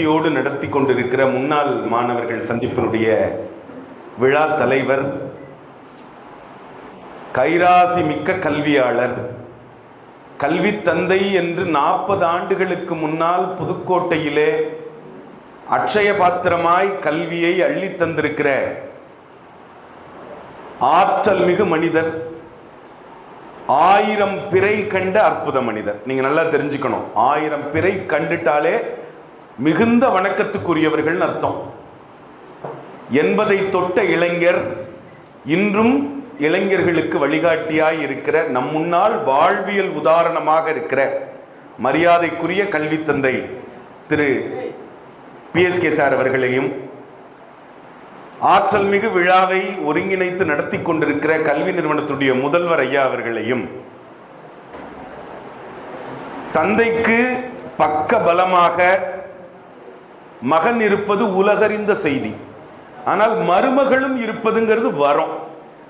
பக்தியோடு நடத்தி கொண்டிருக்கிற முன்னாள் மாணவர்கள் சந்திப்பினுடைய விழா தலைவர் கைராசி மிக்க கல்வியாளர் கல்வி தந்தை என்று நாற்பது ஆண்டுகளுக்கு முன்னால் புதுக்கோட்டையிலே அட்சய பாத்திரமாய் கல்வியை அள்ளி தந்திருக்கிற ஆற்றல் மிகு மனிதர் ஆயிரம் பிறை கண்ட அற்புத மனிதர். நீங்க நல்லா தெரிஞ்சுக்கணும். ஆயிரம் பிறை கண்டுட்டாலே மிகுந்த வணக்கத்துக்குரியவர்கள் அர்த்தம். என்பதை தொட்ட இளைஞர் இன்றும் இளைஞர்களுக்கு வழிகாட்டியாய் இருக்கிற நம் முன்னால் வாழ்வியல் உதாரணமாக இருக்கிற மரியாதைக்குரிய கல்வி தந்தை திரு பிஎஸ்கே சார் அவர்களையும் ஆற்றல் மிகு விழாவை ஒருங்கிணைத்து நடத்தி கொண்டிருக்கிற கல்வி நிறுவனத்துடைய முதல்வர் ஐயா அவர்களையும் தந்தைக்கு பக்க பலமாக மகன் இருப்பது உலகறிந்த செய்தி. ஆனால் மருமகளும் இருப்பதுங்கிறது வரும்.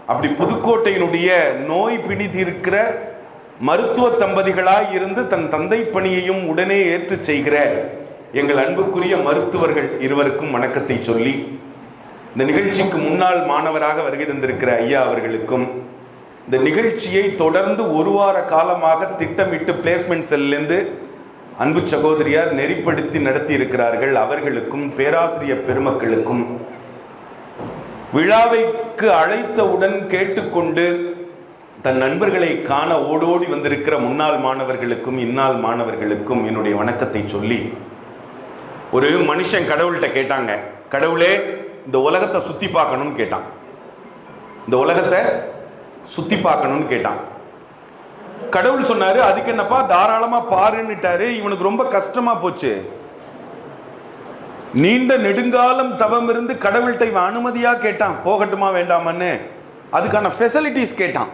அப்படி புதுக்கோட்டையினுடைய நோய் பிணி தீர்க்கிற மருத்துவ தம்பதிகளாய் இருந்து தன் தந்தை பணியையும் உடனே ஏற்று செய்கிற எங்கள் அன்புக்குரிய மருத்துவர்கள் இருவருக்கும் வணக்கத்தை சொல்லி இந்த நிகழ்ச்சிக்கு முன்னாள் மாணவராக வருகை தந்திருக்கிற ஐயா அவர்களுக்கும் இந்த நிகழ்ச்சியை தொடர்ந்து ஒரு வார காலமாக திட்டமிட்டு பிளேஸ்மெண்ட் செல்லிருந்து அன்பு சகோதரியார் நெறிப்படுத்தி நடத்தி இருக்கிறார்கள் அவர்களுக்கும் பேராசிரியர் பெருமக்களுக்கும். விழாவைக்கு அழைத்தவுடன் கேட்டுக்கொண்டு தன் நண்பர்களை காண ஓடோடி வந்திருக்கிற முன்னாள் மாணவர்களுக்கும் இந்நாள் மாணவர்களுக்கும் என்னுடைய வணக்கத்தை சொல்லி ஒரு மனுஷன் கடவுள்கிட்ட கேட்டாங்க. கடவுளே இந்த உலகத்தை சுற்றி பார்க்கணும்னு கேட்டான். இந்த உலகத்தை சுற்றி பார்க்கணும்னு கேட்டான். கடவுள் சொன்னாரு அதுக்கு என்னப்பா தாராளமா பாருன்னுட்டாரு. இவனுக்கு ரொம்ப கஷ்டமா போச்சு. நீண்ட நெடுங்காலம் தவம் இருந்து கடவுள்கிட்ட இவன் அனுமதியா கேட்டான். போகட்டுமா வேண்டாமான்னு. அதுக்கான ஃபெசிலிட்டிஸ் கேட்டான்.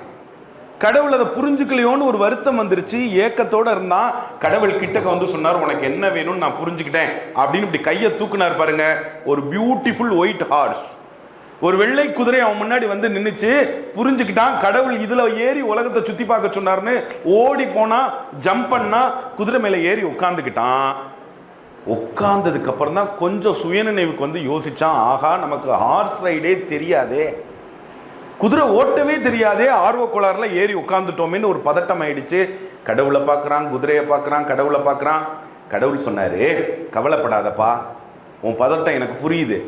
கடவுள் அதை புரிஞ்சுக்கலையோன்னு ஒரு வருத்தம் வந்துருச்சு. ஏக்கத்தோட இருந்தான். கடவுள் கிட்டக்க வந்து சொன்னார் உனக்கு என்ன வேணும்னு நான் புரிஞ்சுக்கிட்டேன். அப்படின்னு இப்படி கையை தூக்குனார் பாருங்க. ஒரு பியூட்டிஃபுல் ஒயிட் ஹார்ஸ் ஒரு வெள்ளை குதிரை அவன் முன்னாடி வந்து நின்றுச்சு புரிஞ்சுக்கிட்டான் கடவுள் இதில் ஏறி உலகத்தை சுற்றி பார்க்க சொன்னார்னு ஓடி போனால் ஜம்ப் பண்ணால் குதிரை மேலே ஏறி உட்காந்துக்கிட்டான் உட்கார்ந்ததுக்கு அப்புறம் தான் கொஞ்சம் சுயநினைவுக்கு வந்து யோசித்தான் ஆகா நமக்கு ஹார்ஸ் ரைடே தெரியாதே. குதிரை ஓட்டவே தெரியாதே ஆர்வக்கோளாறுல ஏறி உட்காந்துட்டோமேன்னு ஒரு பதட்டம் ஆயிடுச்சு. கடவுளை பார்க்குறான் குதிரையை பார்க்குறான் கடவுளை பார்க்குறான். கடவுள் சொன்னார் கவலைப்படாதப்பா உன் பதட்டம் எனக்கு புரியுது.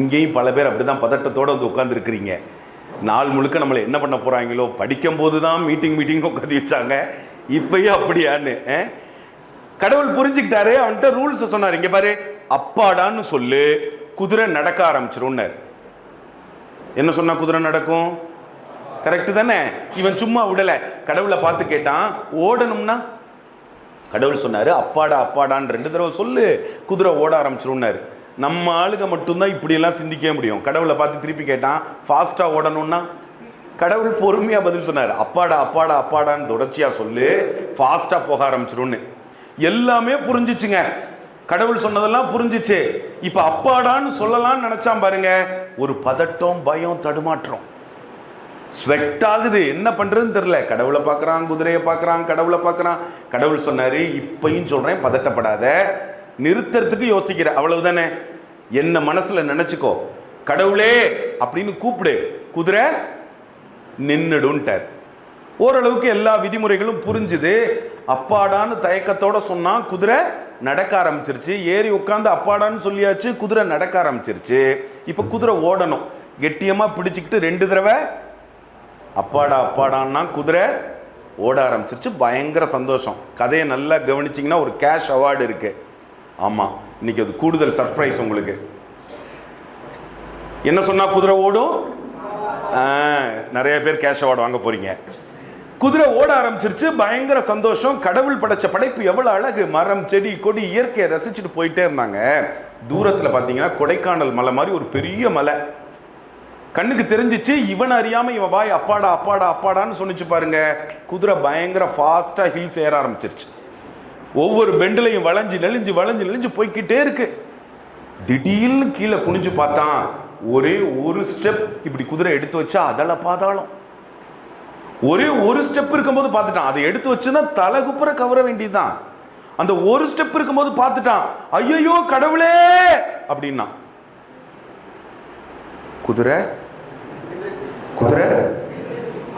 இங்கேயும் பல பேர் அப்படிதான் பதட்டத்தோடு வந்து உட்காந்துருக்கிறீங்க நாள் முழுக்க நம்மளை என்ன பண்ண போகிறாங்களோ படிக்கும்போது தான் மீட்டிங் மீட்டிங் உட்காந்து வச்சாங்க. இப்பயும் அப்படியான்னு கடவுள் புரிஞ்சுக்கிட்டாரு அவன்கிட்ட ரூல்ஸை சொன்னார். இங்கே பாரு அப்பாடான்னு சொல்லு குதிரை நடக்க ஆரம்பிச்சிரும்னார். என்ன சொன்னா குதிரை நடக்கும்? கரெக்டு தானே? இவன் சும்மா விடலை. கடவுளை பார்த்து கேட்டான் ஓடணும்னா? கடவுள் சொன்னார் அப்பாடா அப்பாடான்னு ரெண்டு தடவை சொல்லு குதிரை ஓட ஆரம்பிச்சிரும்னாரு. நம்ம ஆளுங்க மட்டும்தான் இப்படியெல்லாம் சிந்திக்க முடியும். கடவுளை பார்த்து திருப்பி கேட்டான் ஃபாஸ்ட்டாக ஓடணும்னா? கடவுள் பொறுமையாக பதில் சொன்னார். அப்பாடா அப்பாடா அப்பாடான்னு தொடர்ச்சியாக சொல்லு ஃபாஸ்ட்டாக போக ஆரம்பிச்சிடும்னு எல்லாமே புரிஞ்சிச்சுங்க. கடவுள் சொன்னதெல்லாம் புரிஞ்சிச்சு. இப்போ அப்பாடான்னு சொல்லலாம்னு நினச்சான் பாருங்க. ஒரு பதட்டம் பயம் தடுமாற்றம். ஸ்வெட் ஆகுது. என்ன பண்ணுறதுன்னு தெரில கடவுளை பார்க்கறான் குதிரையை பார்க்குறான் கடவுளை பார்க்கறான். கடவுள் சொன்னார் இப்பையும் சொல்கிறேன் பதட்டப்படாத. நிறுத்துறதுக்கு யோசிக்கிற. அவ்வளவுதானே? என்ன மனசுல நினைச்சுக்கோ. கடவுளே அப்படின்னு கூப்பிடு. குதிரை நின்னுடுன்ட்டார். ஓரளவுக்கு எல்லா விதிமுறைகளும் புரிஞ்சுது. அப்பாடான்னு தயக்கத்தோட சொன்னால் குதிரை நடக்க ஆரம்பிச்சிருச்சு. ஏறி உட்காந்து அப்பாடான்னு சொல்லியாச்சு குதிரை நடக்க ஆரம்பிச்சிருச்சு. இப்போ குதிரை ஓடணும். கெட்டியமாக பிடிச்சிக்கிட்டு ரெண்டு தடவை அப்பாடா அப்பாடான்னா குதிரை ஓட ஆரம்பிச்சிருச்சு. பயங்கர சந்தோஷம். கதையை நல்லா கவனிச்சிங்கன்னா ஒரு கேஷ் அவார்டு இருக்குது ஆமாம் இன்னைக்கு அது கூடுதல் சர்ப்ரைஸ் உங்களுக்கு. என்ன சொன்னால் குதிரை ஓடும்? நிறைய பேர் கேஷ் அவார்டு வாங்க போறீங்க. குதிரை ஓட ஆரம்பிச்சிருச்சு பயங்கர சந்தோஷம். கடவுள் படைச்ச படைப்பு எவ்வளோ அழகு. மரம் செடி கொடி இயற்கையை ரசிச்சுட்டு போயிட்டே இருந்தாங்க. தூரத்தில் பார்த்தீங்கன்னா கொடைக்கானல் மலை மாதிரி ஒரு பெரிய மலை. கண்ணுக்கு தெரிஞ்சிச்சு இவன் அறியாமல் இவன் வாய் அப்பாடா அப்பாடா அப்பாடான்னு சொன்னிச்சு பாருங்க. குதிரை பயங்கர ஃபாஸ்ட்டாக ஹில்ஸ் ஏற ஆரம்பிச்சிருச்சு. ஒவ்வொரு பெண்டிலையும் வளைஞ்சு நெளிஞ்சு வளைஞ்சு நெளிஞ்சு போய்க்கிட்டே இருக்கு. திடீர்னு கீழே குனிஞ்சு பார்த்தான் ஒரே ஒரு ஸ்டெப் இப்படி குதிரை எடுத்து வச்சா அதல பாதாளம். ஒரே ஒரு ஸ்டெப் இருக்கும்போது பார்த்துட்டான். அதை எடுத்து வச்சுன்னா தலை குப்புற கவர வேண்டியதுதான். அந்த ஒரு ஸ்டெப் இருக்கும்போது பார்த்துட்டான். ஐயோ கடவுளே! அப்படின்னா. குதிரை? குதிரை?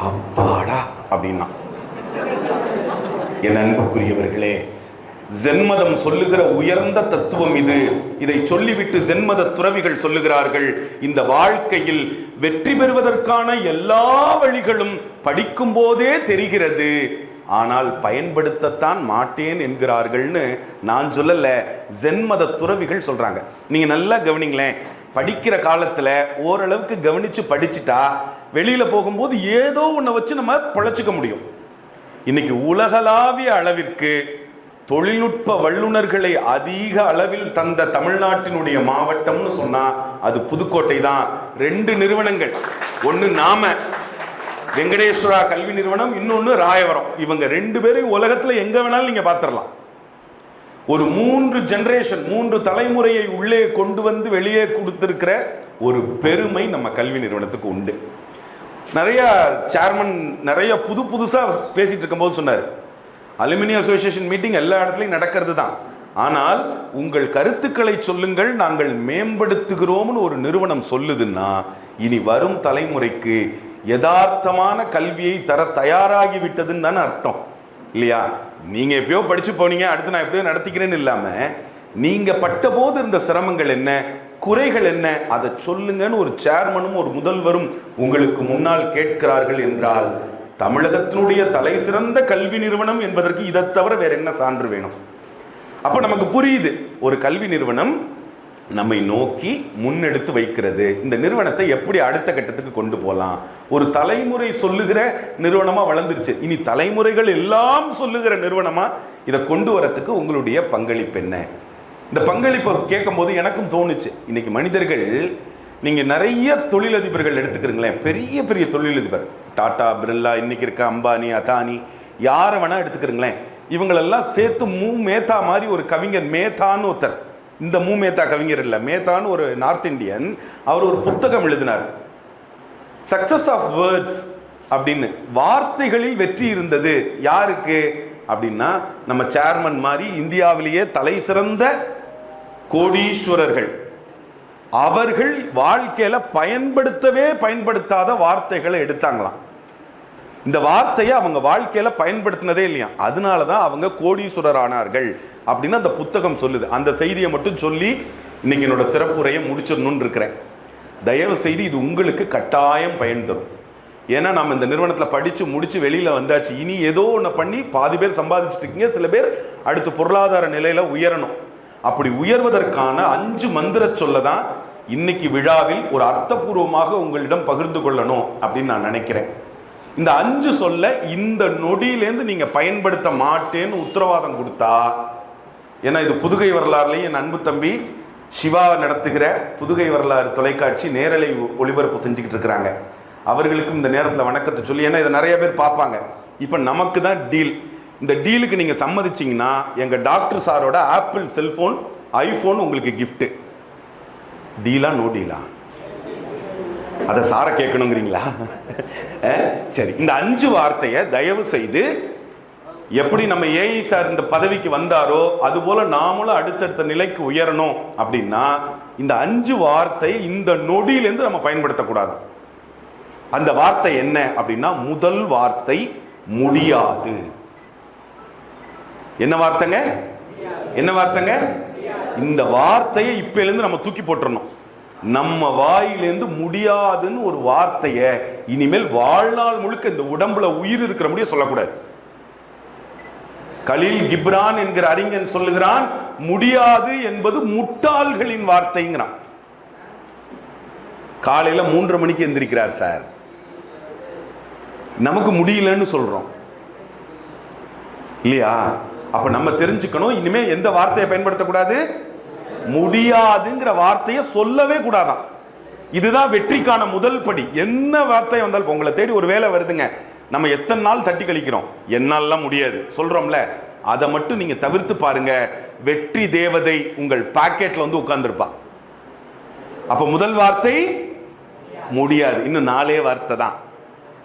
அப்பாடா! அப்படின்னா. என் அன்புக்குரியவர்களே ஜென்மதம் சொல்லுகிற உயர்ந்த தத்துவம் இது. இதை சொல்லிவிட்டு ஜென்மத துறவிகள் சொல்லுகிறார்கள் இந்த வாழ்க்கையில் வெற்றி பெறுவதற்கான எல்லா வழிகளும் படிக்கும் போதே தெரிகிறது. ஆனால் பயன்படுத்தத்தான் மாட்டேன் என்கிறார்கள்னு நான் சொல்லல ஜென்மத துறவிகள் சொல்றாங்க. நீங்க நல்லா கவனிங்களேன் படிக்கிற காலத்துல ஓரளவுக்கு கவனிச்சு படிச்சுட்டா வெளியில போகும்போது ஏதோ ஒன்றை வச்சு நம்ம பிழைச்சிக்க முடியும். இன்னைக்கு உலகளாவிய அளவிற்கு தொழில்நுட்ப வல்லுநர்களை அதிக அளவில் தந்த தமிழ்நாட்டினுடைய மாவட்டம்னு சொன்னா அது புதுக்கோட்டை தான். ரெண்டு நிறுவனங்கள். ஒன்று நாம வெங்கடேஸ்வரா கல்வி நிறுவனம் இன்னொன்று ராயவரம். இவங்க ரெண்டு பேரும் உலகத்தில் எங்க வேணாலும் நீங்க பார்த்துடலாம். ஒரு மூன்று ஜென்ரேஷன் மூன்று தலைமுறையை உள்ளே கொண்டு வந்து வெளியே கொடுத்துருக்கிற ஒரு பெருமை நம்ம கல்வி நிறுவனத்துக்கு உண்டு. நிறைய சேர்மன் நிறைய புது புதுசாக பேசிட்டு இருக்கும்போது சொன்னார். அலுமினியம் அசோசியேஷன் மீட்டிங் எல்லா இடத்துலையும் நடக்கிறது தான் ஆனால் உங்கள் கருத்துக்களை சொல்லுங்கள் நாங்கள் மேம்படுத்துகிறோம்னு ஒரு நிறுவனம் சொல்லுதுன்னா இனி வரும் தலைமுறைக்கு யதார்த்தமான கல்வியை தர தயாராகி விட்டதுன்னு தானே அர்த்தம். இல்லையா? நீங்கள் எப்பயோ படித்து போனீங்க அடுத்து நான் எப்படியோ நடத்திக்கிறேன்னு இல்லாமல் நீங்கள் பட்ட போது இருந்த சிரமங்கள் என்ன குறைகள் என்ன அதை சொல்லுங்கன்னு ஒரு சேர்மனும் ஒரு முதல்வரும் உங்களுக்கு முன்னால் கேட்கிறார்கள் என்றால் தமிழகத்தினுடைய தலை சிறந்த கல்வி நிறுவனம் என்பதற்கு இதை தவிர வேற என்ன சான்று வேணும்? அப்ப நமக்கு புரியுது. ஒரு கல்வி நிறுவனம் நம்மை நோக்கி முன்னெடுத்து வைக்கிறது. இந்த நிறுவனத்தை எப்படி அடுத்த கட்டத்துக்கு கொண்டு போகலாம் ஒரு தலைமுறை சொல்லுகிற நிறுவனமாக வளர்ந்துருச்சு. இனி தலைமுறைகள் எல்லாம் சொல்லுகிற நிறுவனமாக இதை கொண்டு வரத்துக்கு உங்களுடைய பங்களிப்பு என்ன? இந்த பங்களிப்பை கேட்கும்போது எனக்கும் தோணுச்சு. இன்னைக்கு மனிதர்கள் நீங்கள் நிறைய தொழிலதிபர்கள் எடுத்துக்கிறீங்களேன். பெரிய பெரிய தொழிலதிபர். டாடா பிர்லா இன்னைக்கு இருக்க அம்பானி அதானி யாரை வேணால் எடுத்துக்கிறீங்களேன். இவங்களெல்லாம் சேர்த்து மூ மேத்தா மாதிரி ஒரு கவிஞர் மேத்தான்னு ஒருத்தர். இந்த மூ மேத்தா கவிஞர் இல்லை. மேத்தான்னு ஒரு நார்த் இந்தியன். அவர் ஒரு புத்தகம் எழுதினார். சக்சஸ் ஆஃப் வேர்ட்ஸ் அப்படின்னு. வார்த்தைகளில் வெற்றி இருந்தது. யாருக்கு? அப்படின்னா நம்ம சேர்மன் மாதிரி இந்தியாவிலேயே தலை சிறந்த கோடீஸ்வரர்கள். அவர்கள் வாழ்க்கையில் பயன்படுத்தவே பயன்படுத்தாத வார்த்தைகளை எடுத்தாங்களாம். இந்த வார்த்தையை அவங்க வாழ்க்கையில் பயன்படுத்தினதே இல்லையா? அதனால தான் அவங்க கோடீஸ்வரர் ஆனார்கள் அப்படின்னு அந்த புத்தகம் சொல்லுது. அந்த செய்தியை மட்டும் சொல்லி இன்னைக்கு என்னோட சிறப்புரையை முடிச்சிடணும்னு இருக்கிறேன். தயவு செய்து இது உங்களுக்கு கட்டாயம் பயன் தரும். ஏன்னா நம்ம இந்த நிறுவனத்தில் படித்து முடித்து வெளியில் வந்தாச்சு. இனி ஏதோ ஒன்று பண்ணி பாதி பேர் சம்பாதிச்சுட்டு இருக்கீங்க சில பேர் அடுத்து பொருளாதார நிலையில் உயரணும். அப்படி உயர்வதற்கான அஞ்சு மந்திர சொல்ல தான் இன்னைக்கு விழாவில் ஒரு அர்த்தபூர்வமாக உங்களிடம் பகிர்ந்து கொள்ளணும் அப்படின்னு நான் நினைக்கிறேன். இந்த அஞ்சு சொல்ல இந்த நொடியிலேருந்து நீங்கள் பயன்படுத்த மாட்டேன்னு உத்தரவாதம் கொடுத்தா ஏன்னா இது புதுகை வரலாறுலேயும் என் அன்பு தம்பி சிவா நடத்துகிற புதுகை வரலாறு தொலைக்காட்சி நேரலை ஒளிபரப்பு செஞ்சுக்கிட்டு இருக்கிறாங்க. அவர்களுக்கும் இந்த நேரத்தில் வணக்கத்தை சொல்லி ஏன்னா இதை நிறைய பேர் பார்ப்பாங்க. இப்போ நமக்கு தான் டீல். இந்த டீலுக்கு நீங்கள் சம்மதிச்சிங்கன்னா எங்கள் டாக்டர் சாரோட ஆப்பிள் செல்ஃபோன் ஐஃபோன் உங்களுக்கு கிஃப்ட்டு டீலா நோ டீலா? அதை சாரை கேட்கணுங்கிறீங்களா? சரி இந்த அஞ்சு வார்த்தையை தயவு செய்து எப்படி நம்ம ஏஐ சார் இந்த பதவிக்கு வந்தாரோ அதுபோல் நாமளும் அடுத்தடுத்த நிலைக்கு உயரணும் அப்படின்னா இந்த அஞ்சு வார்த்தையை இந்த நொடியிலேருந்து நம்ம பயன்படுத்தக்கூடாது. அந்த வார்த்தை என்ன அப்படின்னா முதல் வார்த்தை முடியாது. என்ன வார்த்தைங்க? என்ன வார்த்தைங்க? இந்த வார்த்தையை இப்பயிலேருந்து நம்ம தூக்கி போட்டுருணும் நம்ம வாயிலேருந்து முடியாதுன்னு ஒரு வார்த்தையை இனிமேல் வாழ்நாள் முழுக்க இந்த உடம்புல உயிர் இருக்கிற முடிய சொல்லக்கூடாது. கலீல் கிப்ரான் என்கிற அறிஞன் சொல்லுகிறான் முடியாது என்பது முட்டாள்களின் வார்த்தைங்கிறான். காலையில மூன்று மணிக்கு எந்திரிக்கிறார் சார். நமக்கு முடியலன்னு சொல்றோம். இல்லையா? அப்ப நம்ம தெரிஞ்சுக்கணும் இனிமே எந்த வார்த்தையை பயன்படுத்தக்கூடாது? முடியாதுங்கிற வார்த்தையை சொல்லவே கூடாதான். இதுதான் வெற்றிக்கான முதல் படி. என்ன வார்த்தை வந்தாலும் உங்களை தேடி ஒரு வேலை வருதுங்க. நம்ம எத்தனை நாள் தட்டி கழிக்கிறோம்? என்னாலாம் முடியாது. சொல்றோம்ல. அதை மட்டும் நீங்க தவிர்த்து பாருங்க. வெற்றி தேவதை உங்கள் பாக்கெட்ல வந்து உட்கார்ந்துருப்பா. அப்ப முதல் வார்த்தை முடியாது. இன்னும் நாலே வார்த்தை தான்.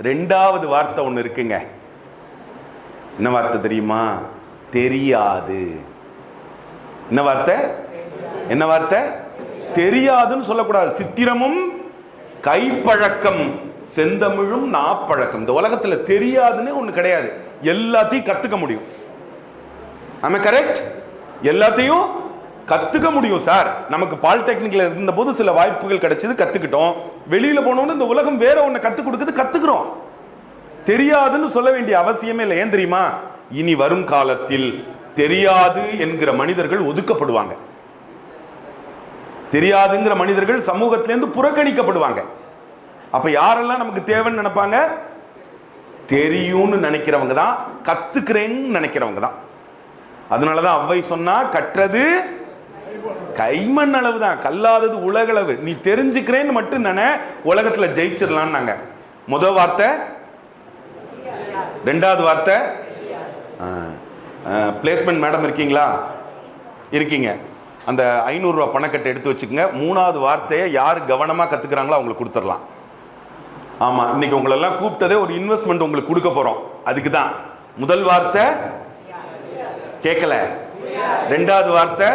ரெண்டாவது வார்த்தை ஒன்று இருக்குங்க. என்ன வார்த்தை தெரியுமா? தெரியாது. என்ன வார்த்தை? என்ன வார்த்தை? தெரியாதுன்னு சொல்லக்கூடாது. சித்திரமும் கைப்பழக்கம் செந்தமிழும் நாப்பழக்கம். இந்த உலகத்தில் தெரியாதுன்னு ஒன்று கிடையாது. எல்லாத்தையும் கற்றுக்க முடியும். ஆம கரெக்ட் எல்லாத்தையும் கற்றுக்க முடியும் சார் நமக்கு பாலிடெக்னிக்கில் இருந்தபோது சில வாய்ப்புகள் கிடைச்சது கற்றுக்கிட்டோம் வெளியில் போனோன்னு இந்த உலகம் வேற ஒன்று கற்றுக் கொடுக்குது கற்றுக்குறோம் தெரியாதுன்னு சொல்ல வேண்டிய அவசியமே இல்லை. ஏன் தெரியுமா? இனி வரும் காலத்தில் தெரியாது என்கிற மனிதர்கள் ஒதுக்கப்படுவாங்க. தெரியாதுங்கிற மனிதர்கள் சமூகத்திலேருந்து புறக்கணிக்கப்படுவாங்க. அப்ப யாரெல்லாம் நமக்கு தேவைன்னு நினைப்பாங்க? தெரியும்னு நினைக்கிறவங்க தான் கத்துக்கிறேன்னு நினைக்கிறவங்க தான். அதனால தான் அவ்வை சொன்னா கற்றது கைமண் அளவு தான் கல்லாதது உலகளவு. நீ தெரிஞ்சுக்கிறேன்னு மட்டும் நினை உலகத்தில் ஜெயிச்சிடலாம்னு நாங்க முத வார்த்தை ரெண்டாவது வார்த்தை பிளேஸ்மெண்ட் மேடம் இருக்கீங்களா? இருக்கீங்க. அந்த ஐநூறுரூவா பணக்கட்டை எடுத்து வச்சுக்கோங்க. மூணாவது வார்த்தையை யார் கவனமாக கற்றுக்குறாங்களோ அவங்களுக்கு கொடுத்துடலாம். ஆமாம் இன்னைக்கு உங்களெல்லாம் கூப்பிட்டதே ஒரு இன்வெஸ்ட்மெண்ட் உங்களுக்கு கொடுக்க போகிறோம் அதுக்கு தான். முதல் வார்த்தை கேட்கல. ரெண்டாவது வார்த்தை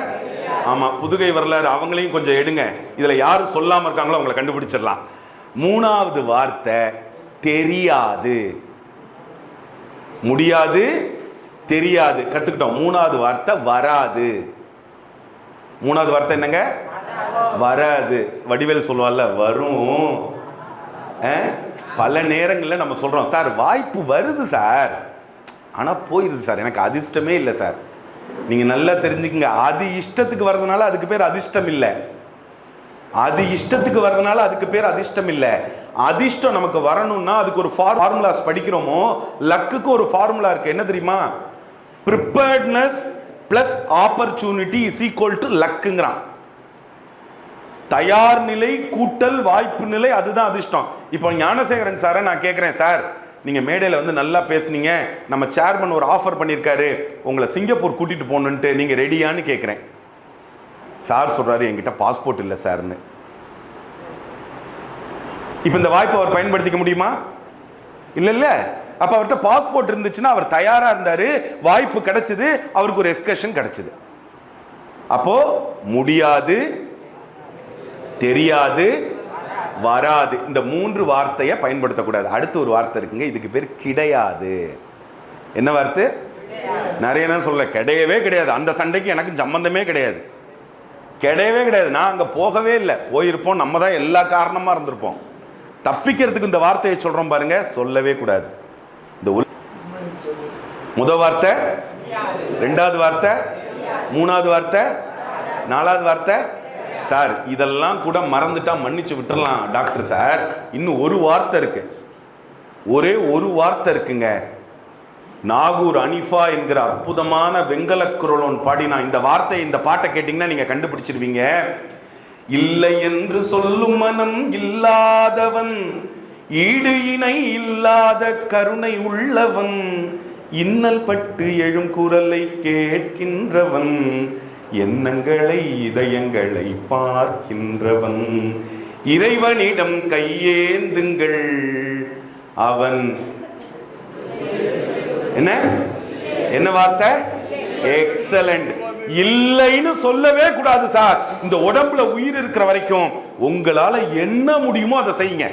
ஆமாம் புதுகை வரலாறு அவங்களையும் கொஞ்சம் எடுங்க. இதில் யார் சொல்லாமல் இருக்காங்களோ அவங்களை கண்டுபிடிச்சிடலாம். மூணாவது வார்த்தை தெரியாது. முடியாது தெரியாது. கற்றுக்கிட்டோம் மூணாவது வார்த்தை வராது. மூணாவது வார்த்தை என்னங்க? வராது. வடிவேல் சொல்லுவாள்ல வரும். பல நேரங்களில் நம்ம சொல்கிறோம் சார் வாய்ப்பு வருது சார். ஆனால் போயிடுது சார். எனக்கு அதிர்ஷ்டமே இல்லை சார். நீங்கள் நல்லா தெரிஞ்சுக்கங்க. அது இஷ்டத்துக்கு வர்றதுனால அதுக்கு பேர் அதிர்ஷ்டம் இல்லை. அது இஷ்டத்துக்கு வர்றதுனால அதுக்கு பேர் அதிர்ஷ்டம் இல்லை. அதிர்ஷ்டம் நமக்கு வரணும்னா அதுக்கு ஒரு ஃபார்முலாஸ் படிக்கிறோமோ லக்குக்கு ஒரு ஃபார்முலா இருக்கு. என்ன தெரியுமா? Preparedness plus opportunity is equal to லக்குங்கிறான் தயார் நிலை கூட்டல் வாய்ப்பு நிலை அதுதான் அதிர்ஷ்டம். இப்போ ஞானசேகரன் சாரை நான் கேட்குறேன் சார் நீங்கள் மேடையில் வந்து நல்லா பேசுனீங்க நம்ம சேர்மன் ஒரு ஆஃபர் பண்ணியிருக்காரு உங்களை சிங்கப்பூர் கூட்டிகிட்டு போகணுன்ட்டு நீங்கள் ரெடியான்னு கேட்குறேன் சார் சொல்கிறாரு என்கிட்ட பாஸ்போர்ட் இல்லை சார்னு. இப்போ இந்த வாய்ப்பை அவர் பயன்படுத்திக்க முடியுமா? இல்லை இல்லை. அப்ப அவர்கிட்ட பாஸ்போர்ட் இருந்துச்சுன்னா அவர் தயாரா இருந்தாரு வாய்ப்பு கிடைச்சது அவருக்கு ஒரு எஸ்கஷன் கிடைச்சது. அப்போ முடியாது தெரியாது வராது. இந்த மூன்று வார்த்தையை பயன்படுத்தக்கூடாது. அடுத்து ஒரு வார்த்தை இருக்குங்க இதுக்கு பேர் கிடையாது. என்ன வார்த்தை? நிறைய நேரம் சொல்ல கிடையவே கிடையாது. அந்த சண்டைக்கு எனக்கு சம்பந்தமே கிடையாது. கிடையவே கிடையாது. நான் அங்கே போகவே இல்லை. போயிருப்போம். நம்ம தான் எல்லா காரணமாக இருந்திருப்போம். தப்பிக்கிறதுக்கு இந்த வார்த்தையை சொல்கிறோம் பாருங்க. சொல்லவே கூடாது. முத வார்த்தை? ரெண்டாவது வார்த்தை? மூணாவது வார்த்தை? நாலாவது வார்த்தை? சார் இதெல்லாம் கூட மறந்துட்டா மன்னிச்சு விட்டுறலாம் டாக்டர் சார். இன்னும் ஒரு வார்த்தை இருக்கு. ஒரே ஒரு வார்த்தை இருக்குங்க. நாகூர் அனிஃபா என்கிற அற்புதமான வெங்கல குரலோன் பாடினா இந்த வார்த்தை இந்த பாட்டை கேட்டிங்கன்னா நீங்க கண்டுபிடிச்சிருவீங்க. இல்லை என்று சொல்லும் மனம் இல்லாதவன் ஈடு இணை இல்லாத கருணை உள்ளவன் இன்னல் பட்டு எழும் குரலை கேட்கின்றவன் எண்ணங்களை இதயங்களை பார்க்கின்றவன். இறைவனிடம் கையேந்துங்கள் அவன் என்ன? என்ன வார்த்தை? எக்ஸலண்ட் இல்லைன்னு சொல்லவே கூடாது சார். இந்த உடம்புல உயிர் இருக்கிற வரைக்கும் உங்களால என்ன முடியுமோ அதை செய்யுங்க.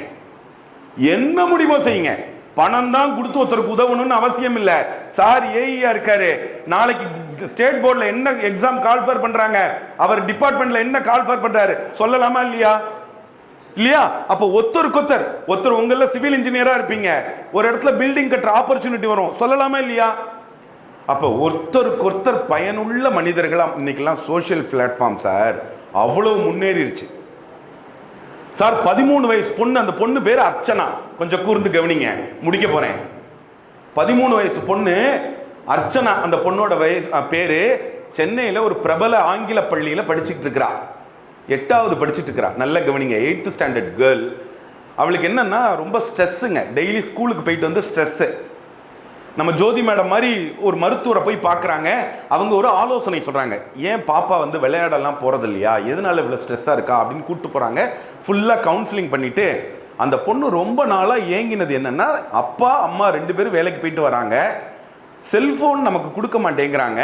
என்ன முடியுமோ செய்யுங்க. பணம் தான் கொடுத்து ஒருத்தருக்கு உதவணும்னு அவசியம் இல்லை. சார் ஏஇயா இருக்காரு. நாளைக்கு ஸ்டேட் போர்டில் என்ன எக்ஸாம் கால்ஃபர் பண்ணுறாங்க அவர் டிபார்ட்மெண்ட்ல என்ன கால்ஃபர் பண்ணுறாரு சொல்லலாமா இல்லையா? இல்லையா? அப்போ ஒருத்தருக்கு ஒருத்தர் ஒருத்தர் உங்களில் சிவில் இன்ஜினியராக இருப்பீங்க. ஒரு இடத்துல பில்டிங் கட்டுற ஆப்பர்ச்சுனிட்டி வரும். சொல்லலாமா இல்லையா? அப்போ ஒருத்தருக்கு ஒருத்தர் பயனுள்ள மனிதர்களாக இன்னைக்கெல்லாம் சோஷியல் பிளாட்ஃபார்ம் சார் அவ்வளோ முன்னேறிடுச்சு சார் பதிமூணு வயசு பொண்ணு அந்த பொண்ணு பேர் அர்ச்சனா. கொஞ்சம் கூர்ந்து கவனிங்க. முடிக்க போறேன். பதிமூணு வயசு பொண்ணு அர்ச்சனா அந்த பொண்ணோட வயசு பேர் பேரு சென்னையில் ஒரு பிரபல ஆங்கில பள்ளியில் படிச்சுட்டு இருக்கிறா. எட்டாவது படிச்சுட்டு இருக்கிறா. நல்ல கவனிங்க. Eighth standard girl. அவளுக்கு என்னன்னா ரொம்ப ஸ்ட்ரெஸ்ஸுங்க. டெய்லி ஸ்கூலுக்கு போயிட்டு வந்து ஸ்ட்ரெஸ்ஸு. நம்ம ஜோதி மேடம் மாதிரி ஒரு மருத்துவரை போய் பார்க்குறாங்க. அவங்க ஒரு ஆலோசனை சொல்கிறாங்க ஏன் பாப்பா வந்து விளையாடலாம் போகிறது இல்லையா எதனால இவ்வளோ ஸ்ட்ரெஸ்ஸாக இருக்கா? அப்படின்னு கூப்பிட்டு போகிறாங்க ஃபுல்லாக கவுன்சிலிங் பண்ணிவிட்டு அந்த பொண்ணு ரொம்ப நாளாக ஏங்கினது என்னென்னா அப்பா அம்மா ரெண்டு பேரும் வேலைக்கு போயிட்டு வராங்க. செல்ஃபோன் நமக்கு கொடுக்க மாட்டேங்கிறாங்க.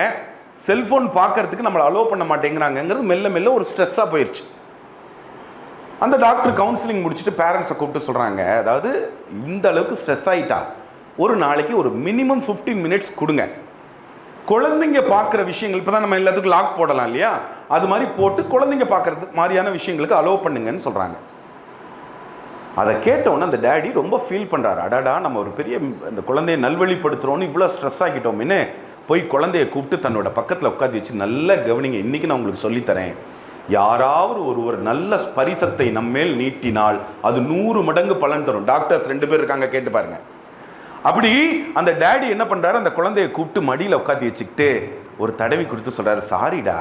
செல்ஃபோன் பார்க்கறதுக்கு நம்மளை அலோவ் பண்ண மாட்டேங்கிறாங்கங்கிறது மெல்ல மெல்ல ஒரு ஸ்ட்ரெஸ்ஸாக போயிடுச்சு அந்த டாக்டர் கவுன்சிலிங் முடிச்சுட்டு பேரண்ட்ஸை கூப்பிட்டு சொல்கிறாங்க அதாவது இந்த அளவுக்கு ஸ்ட்ரெஸ் ஆகிட்டா ஒரு நாளைக்கு ஒரு மினிமம் 15 மினிட்ஸ் கொடுங்க. குழந்தைங்க பார்க்குற விஷயங்கள் இப்போ தான் நம்ம எல்லாத்துக்கும் லாக் போடலாம் இல்லையா? அது மாதிரி போட்டு குழந்தைங்க பார்க்குறது மாதிரியான விஷயங்களுக்கு அலோவ் பண்ணுங்கன்னு சொல்கிறாங்க அதை கேட்டவுடனே அந்த டேடி ரொம்ப ஃபீல் பண்ணுறாரு அடாடா நம்ம ஒரு பெரிய அந்த குழந்தைய நல்வழிப்படுத்துகிறோன்னு இவ்வளோ ஸ்ட்ரெஸ் ஆகிட்டோம்னு போய் குழந்தைய கூப்பிட்டு தன்னோட பக்கத்தில் உட்காந்து வச்சு நல்ல கவனிங்க. இன்றைக்கி நான் உங்களுக்கு சொல்லித்தரேன். யாராவது ஒரு ஒரு நல்ல பரிசத்தை நம்மேல் நீட்டினால் அது நூறு மடங்கு பலன் தரும். டாக்டர்ஸ் ரெண்டு பேர் இருக்காங்க கேட்டு பாருங்கள் அப்படி அந்த டேடி என்ன பண்ணுறாரு அந்த குழந்தைய கூப்பிட்டு மடியில் உட்காந்து வச்சுக்கிட்டு ஒரு தடவி கொடுத்து சொல்கிறாரு சாரிடா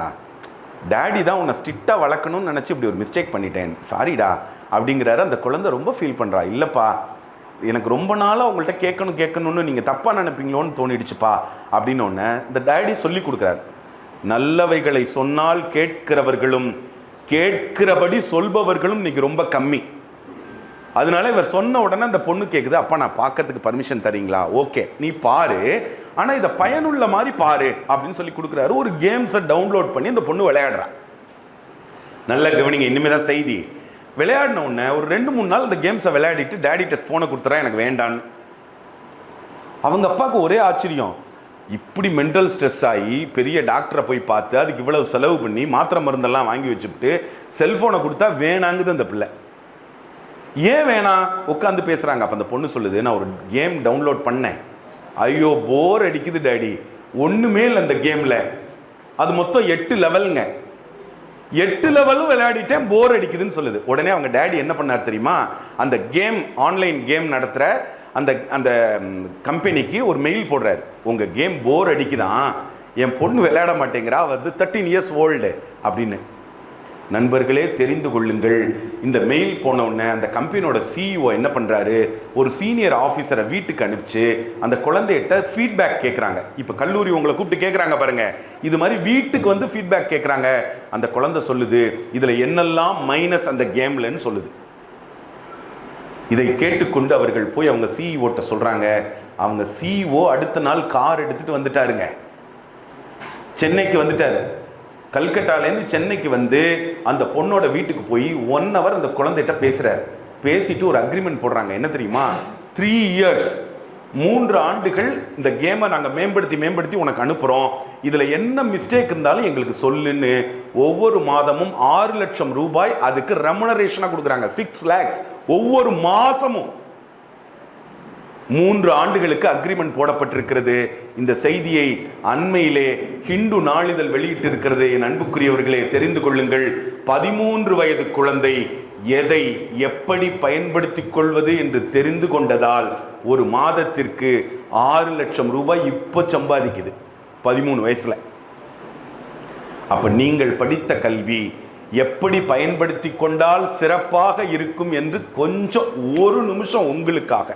டேடி தான் உன்னை ஸ்ட்ரிக்டாக வளர்க்கணும்னு நினச்சி இப்படி ஒரு மிஸ்டேக் பண்ணிட்டேன். சாரிடா அப்படிங்கிறாரு. அந்த குழந்தை ரொம்ப ஃபீல் பண்ணுறா இல்லைப்பா எனக்கு ரொம்ப நாளாக உங்கள்கிட்ட கேட்கணும் கேட்கணும்னு நீங்கள் தப்பாக நினைப்பீங்களோன்னு தோணிடுச்சுப்பா அப்படின்னு ஒன்று இந்த டேடி சொல்லி கொடுக்குறாரு. நல்லவைகளை சொன்னால் கேட்கிறவர்களும் கேட்கிறபடி சொல்பவர்களும் இன்னைக்கு ரொம்ப கம்மி. அதனால இவர் சொன்ன உடனே அந்த பொண்ணு கேட்குது அப்பா நான் பார்க்கறதுக்கு பர்மிஷன் தரீங்களா? ஓகே நீ பாரு. ஆனால் இதை பயனுள்ள மாதிரி பாரு அப்படின்னு சொல்லி கொடுக்குறாரு. ஒரு கேம்ஸை டவுன்லோட் பண்ணி அந்த பொண்ணு விளையாடுறா. நல்ல கவனிங்க இனிமேல் தான் செய்தி. விளையாடின உடனே ஒரு ரெண்டு மூணு நாள் அந்த கேம்ஸை விளையாடிட்டு டேடிட்ட ஃபோனை கொடுத்துறா எனக்கு வேண்டான்னு அவங்க அப்பாவுக்கு ஒரே ஆச்சரியம். இப்படி மென்டல் ஸ்ட்ரெஸ் ஆகி பெரிய டாக்டரை போய் பார்த்து அதுக்கு இவ்வளவு செலவு பண்ணி மாத்திரை மருந்தெல்லாம் வாங்கி வச்சுட்டு செல்ஃபோனை கொடுத்தா வேணாங்குது அந்த பிள்ளை. ஏன் வேணாம் உட்காந்து பேசுகிறாங்க அப்போ அந்த பொண்ணு சொல்லுது நான் ஒரு கேம் டவுன்லோட் பண்ணேன். ஐயோ போர் அடிக்குது டேடி. ஒன்றுமே இல்லை அந்த கேமில் அது மொத்தம் எட்டு லெவலுங்க எட்டு லெவலும் விளையாடிட்டேன் போர் அடிக்குதுன்னு சொல்லுது. உடனே அவங்க டேடி என்ன பண்ணார் தெரியுமா? அந்த கேம் ஆன்லைன் கேம் நடத்துகிற அந்த அந்த கம்பெனிக்கு ஒரு மெயில் போடுறாரு. உங்கள் கேம் போர் அடிக்குதான் என் பொண்ணு விளையாட மாட்டேங்கிறா. வந்து தேர்ட்டீன் இயர்ஸ் ஓல்டு அப்படின்னு. நண்பர்களே தெரிந்து கொள்ளுங்கள். இந்த மெயில் போன உடனே அந்த கம்பெனியோட சிஇஓ என்ன பண்ணுறாரு ஒரு சீனியர் ஆஃபீஸரை வீட்டுக்கு அனுப்பிச்சு அந்த குழந்தைகிட்ட ஃபீட்பேக் கேட்குறாங்க இப்போ கல்லூரி உங்களை கூப்பிட்டு கேட்குறாங்க பாருங்கள் இது மாதிரி வீட்டுக்கு வந்து ஃபீட்பேக் கேட்குறாங்க அந்த குழந்தை சொல்லுது இதில் என்னெல்லாம் மைனஸ் அந்த கேம்லன்னு சொல்லுது. இதை கேட்டுக்கொண்டு அவர்கள் போய் அவங்க சிஇஓட்ட சொல்கிறாங்க அவங்க சிஇஓ அடுத்த நாள் கார் எடுத்துகிட்டு வந்துட்டாருங்க. சென்னைக்கு வந்துட்டார். கல்கட்டாலேருந்து சென்னைக்கு வந்து அந்த பொண்ணோட வீட்டுக்கு போய் ஒன் ஹவர் அந்த குழந்தைகிட்ட பேசுகிறார் பேசிட்டு ஒரு அக்ரிமெண்ட் போடுறாங்க. என்ன தெரியுமா? த்ரீ இயர்ஸ் மூன்று ஆண்டுகள் இந்த கேமை நாங்கள் மேம்படுத்தி மேம்படுத்தி உனக்கு அனுப்புகிறோம் இதில் என்ன மிஸ்டேக் இருந்தாலும் எங்களுக்கு சொல்லுன்னு ஒவ்வொரு மாதமும் ஆறு லட்சம் ரூபாய் அதுக்கு ரெமுனரேஷனாக கொடுக்குறாங்க. சிக்ஸ் லேக்ஸ் ஒவ்வொரு மாதமும் மூன்று ஆண்டுகளுக்கு அக்ரிமெண்ட் போடப்பட்டிருக்கிறது. இந்த செய்தியை அண்மையிலே ஹிந்து நாளிதழ் வெளியிட்டிருக்கிறது. என் அன்புக்குரியவர்களே தெரிந்து கொள்ளுங்கள். பதிமூன்று வயது குழந்தை எதை எப்படி பயன்படுத்திக் கொள்வது என்று தெரிந்து கொண்டதால் ஒரு மாதத்திற்கு ஆறு லட்சம் ரூபாய் இப்போ சம்பாதிக்குது. பதிமூணு வயசில். அப்போ நீங்கள் படித்த கல்வி எப்படி பயன்படுத்தி கொண்டால் சிறப்பாக இருக்கும் என்று கொஞ்சம் ஒரு நிமிஷம் உங்களுக்காக.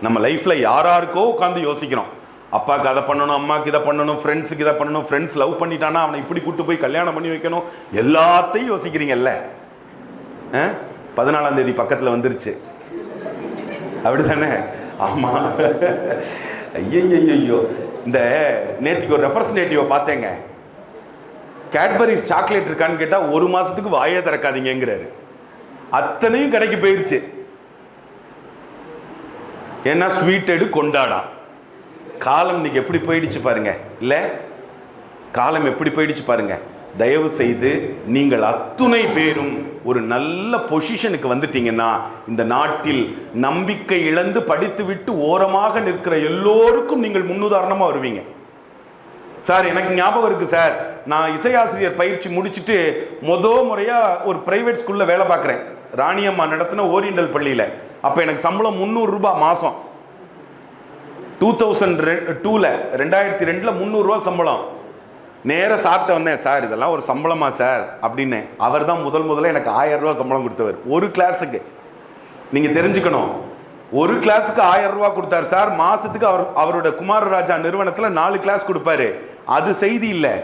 நம்ம லைஃப்பில் யாராருக்கோ உட்காந்து யோசிக்கிறோம். அப்பாவுக்கு அதை பண்ணணும் அம்மாவுக்கு இதை பண்ணணும் ஃப்ரெண்ட்ஸுக்கு இதை பண்ணணும் ஃப்ரெண்ட்ஸ் லவ் பண்ணிட்டானா அவனை இப்படி கூட்டு போய் கல்யாணம் பண்ணி வைக்கணும்? எல்லாத்தையும் யோசிக்கிறீங்கல்ல? ஆ? பதினாலாம் தேதி பக்கத்தில் வந்துருச்சு. அப்படிதானே ஆமாம் ஐயோ இந்த நேற்றுக்கு ஒரு ரெப்ரசன்டேட்டிவை பார்த்தேங்க. கேட்பரிஸ் சாக்லேட் இருக்கான்னு கேட்டால் ஒரு மாதத்துக்கு வாயே திறக்காதீங்கிறாரு அத்தனையும் கடைக்கு போயிருச்சு. ஏன்னா ஸ்வீட் எடு கொண்டாடா. காலம் இன்னைக்கு எப்படி போயிடுச்சு பாருங்கள் இல்லை? காலம் எப்படி போயிடுச்சு பாருங்கள் தயவு செய்து நீங்கள் அத்துணை பேரும் ஒரு நல்ல பொசிஷனுக்கு வந்துட்டீங்கன்னா இந்த நாட்டில் நம்பிக்கை இழந்து படித்துவிட்டு ஓரமாக நிற்கிற எல்லோருக்கும் நீங்கள் முன்னுதாரணமாக வருவீங்க. சார் எனக்கு ஞாபகம் இருக்குது சார். நான் இசையாசிரியர் பயிற்சி முடிச்சுட்டு மொதல் முறையாக ஒரு பிரைவேட் ஸ்கூலில் வேலை பார்க்குறேன். ராணியம்மா நடத்தின ஓரியண்டல் பள்ளியில். அப்போ எனக்கு சம்பளம் முந்நூறுரூபா மாதம் டூ தௌசண்ட் டூவில் ரெண்டாயிரத்தி ரெண்டில் முந்நூறுரூவா சம்பளம். நேராக சாப்பிட்டு வந்தேன் சார் இதெல்லாம் ஒரு சம்பளமா சார்? அப்படின்னு. அவர் தான் முதல் முதல்ல எனக்கு ஆயிரம் ரூபா சம்பளம் கொடுத்தவர். ஒரு கிளாஸுக்கு நீங்கள் தெரிஞ்சுக்கணும். ஒரு கிளாஸுக்கு ஆயிரம் ரூபா கொடுத்தாரு சார் மாதத்துக்கு அவர் அவரோட குமாரராஜா நிறுவனத்தில் நாலு கிளாஸ் கொடுப்பாரு. அது செய்தி இல்லை.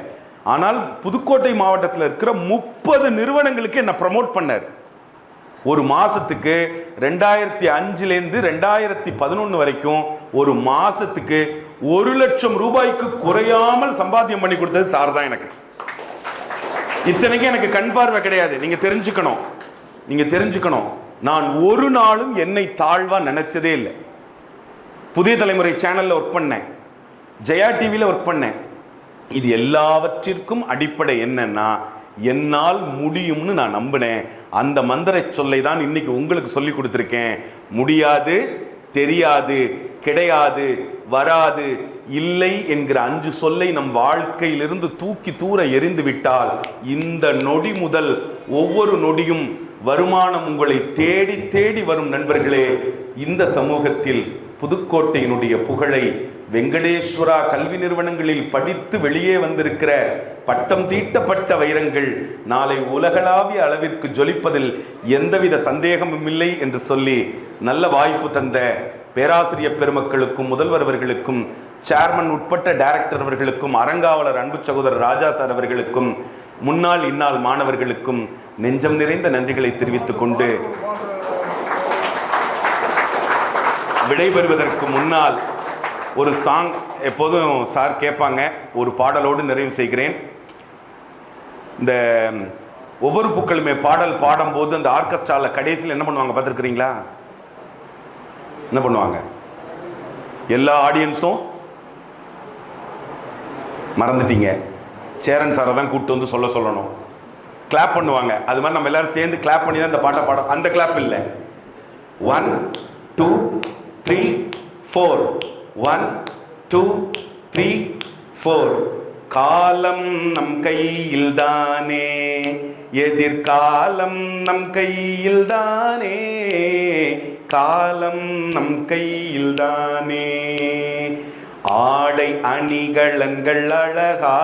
ஆனால் புதுக்கோட்டை மாவட்டத்தில் இருக்கிற முப்பது நிறுவனங்களுக்கு என்னை ப்ரமோட் பண்ணார். ஒரு மாதத்துக்கு ரெண்டாயிரத்தி அஞ்சுலேருந்து ரெண்டாயிரத்தி பதினொன்று வரைக்கும் ஒரு மாதத்துக்கு ஒரு லட்சம் ரூபாய்க்கு குறையாமல் சம்பாத்தியம் பண்ணி கொடுத்தது சார் தான் எனக்கு. இத்தனைக்கும் எனக்கு கண் பார்வை கிடையாது. நீங்கள் தெரிஞ்சுக்கணும். நீங்கள் தெரிஞ்சுக்கணும். நான் ஒரு நாளும் என்னை தாழ்வாக நினச்சதே இல்லை. புதிய தலைமுறை சேனலில் ஒர்க் பண்ணேன். ஜெயா டிவியில் ஒர்க் பண்ணேன். இது எல்லாவற்றிற்கும் அடிப்படை என்னன்னா என்னால் முடியும்னு நான் நம்பினேன். அந்த மந்திர சொல்லை தான் இன்னைக்கு உங்களுக்கு சொல்லி கொடுத்துருக்கேன். முடியாது தெரியாது கிடையாது வராது இல்லை என்கிற அஞ்சு சொல்லை நம் வாழ்க்கையிலிருந்து தூக்கி தூர எரிந்து விட்டால் இந்த நொடி முதல் ஒவ்வொரு நொடியும் வருமானம் உங்களை தேடி தேடி வரும் நண்பர்களே. இந்த சமூகத்தில் புதுக்கோட்டையினுடைய புகழை வெங்கடேஸ்வரா கல்வி நிறுவனங்களில் படித்து வெளியே வந்திருக்கிற பட்டம் தீட்டப்பட்ட வைரங்கள் நாளை உலகளாவிய அளவிற்கு ஜொலிப்பதில் எந்தவித சந்தேகமும் இல்லை என்று சொல்லி நல்ல வாய்ப்பு தந்த பேராசிரியர் பெருமக்களுக்கும் முதல்வர் அவர்களுக்கும் சேர்மன் உட்பட்ட டைரக்டர் அவர்களுக்கும் அறங்காவலர் அன்பு சகோதரர் ராஜா சார் அவர்களுக்கும் முன்னாள் இந்நாள் மாணவர்களுக்கும் நெஞ்சம் நிறைந்த நன்றிகளை தெரிவித்துக் கொண்டு விடைபெறுவதற்கு முன்னால் ஒரு சாங் எப்போதும் சார் கேட்பாங்க. ஒரு பாடலோடு நிறைவு செய்கிறேன். இந்த ஒவ்வொரு பூக்களுமே பாடல் பாடும்போது அந்த ஆர்கெஸ்ட்ராவில் கடைசியில் என்ன பண்ணுவாங்க பார்த்துருக்குறீங்களா? என்ன பண்ணுவாங்க? எல்லா ஆடியன்ஸும் மறந்துட்டீங்க. சேரன் சாரை தான் கூப்பிட்டு வந்து சொல்ல சொல்லணும். கிளாப் பண்ணுவாங்க. அது மாதிரி நம்ம எல்லாரும் சேர்ந்து கிளாப் பண்ணி தான் இந்த பாட்டை பாடம் அந்த கிளாப் இல்லை. One two three four one two three four காலம் நம் கையில் தானே எதிர்காலம் நம் கையில் தானே காலம் நம் கையில் தானே ஆடை அணிகலன்கள் அழகா.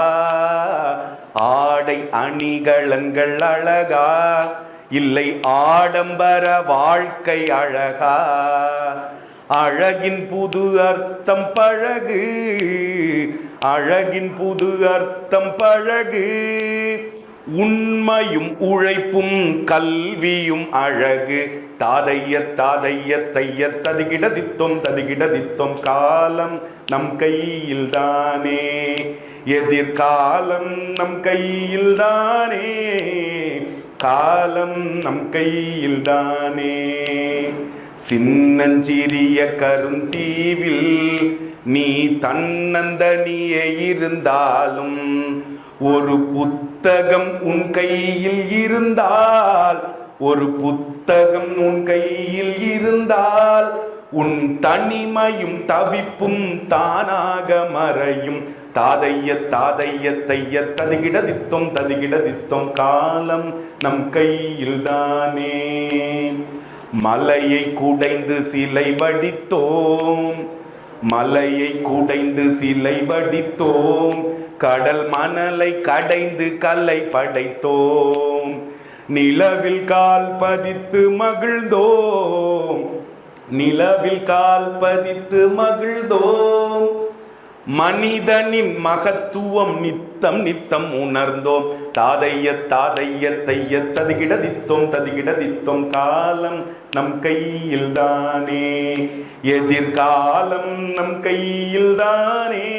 ஆடை அணிகலன்கள் அழகா. இல்லை ஆடம்பர வாழ்க்கை அழகா. அழகின் புது அர்த்தம் பழகு. அழகின் புது அர்த்தம் பழகு. உண்மையும் உழைப்பும் கல்வியும் அழகு. தாதைய தாதைய தைய ததுகிட தித்தோம். காலம் நம் கையில் தானே. எதிர்காலம் நம் கையில் தானே. காலம் நம் கையில் தானே. சின்னஞ்சிறிய கருந்தீவில் நீ தன்னந்தனியே இருந்தாலும் ஒரு புத்தகம் உன் கையில் இருந்தால் ஒரு புத்தகம் உன் கையில் இருந்தால் உன் தனிமையும் தவிப்பும் தானாக மறையும். தாதைய தாதைய தைய ததுகிட தித்தம் ததுகிட தித்தம் காலம் நம் கையில் தானே மலையை குடைந்து சிலை வடித்தோம். மலையை குடைந்து சிலை வடித்தோம். கடல் மணலை கடைந்து கல்லை படைத்தோம். நிலவில் கால் பதித்து மகிழ்ந்தோம். நிலவில் கால் பதித்து மகிழ்ந்தோம். மனிதனின் மகத்துவம் நித்தம் நித்தம் உணர்ந்தோம். தாதைய தாதைய தைய ததுகிடதித்தோம் ததுகிடதித்தோம் காலம் நம் கையில் தானே எதிர்காலம் நம் கையில் தானே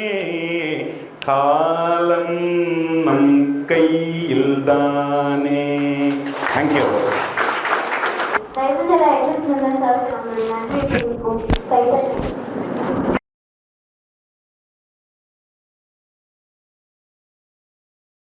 காலம் நம் கையில் தானே தேங்க்யூ தயவு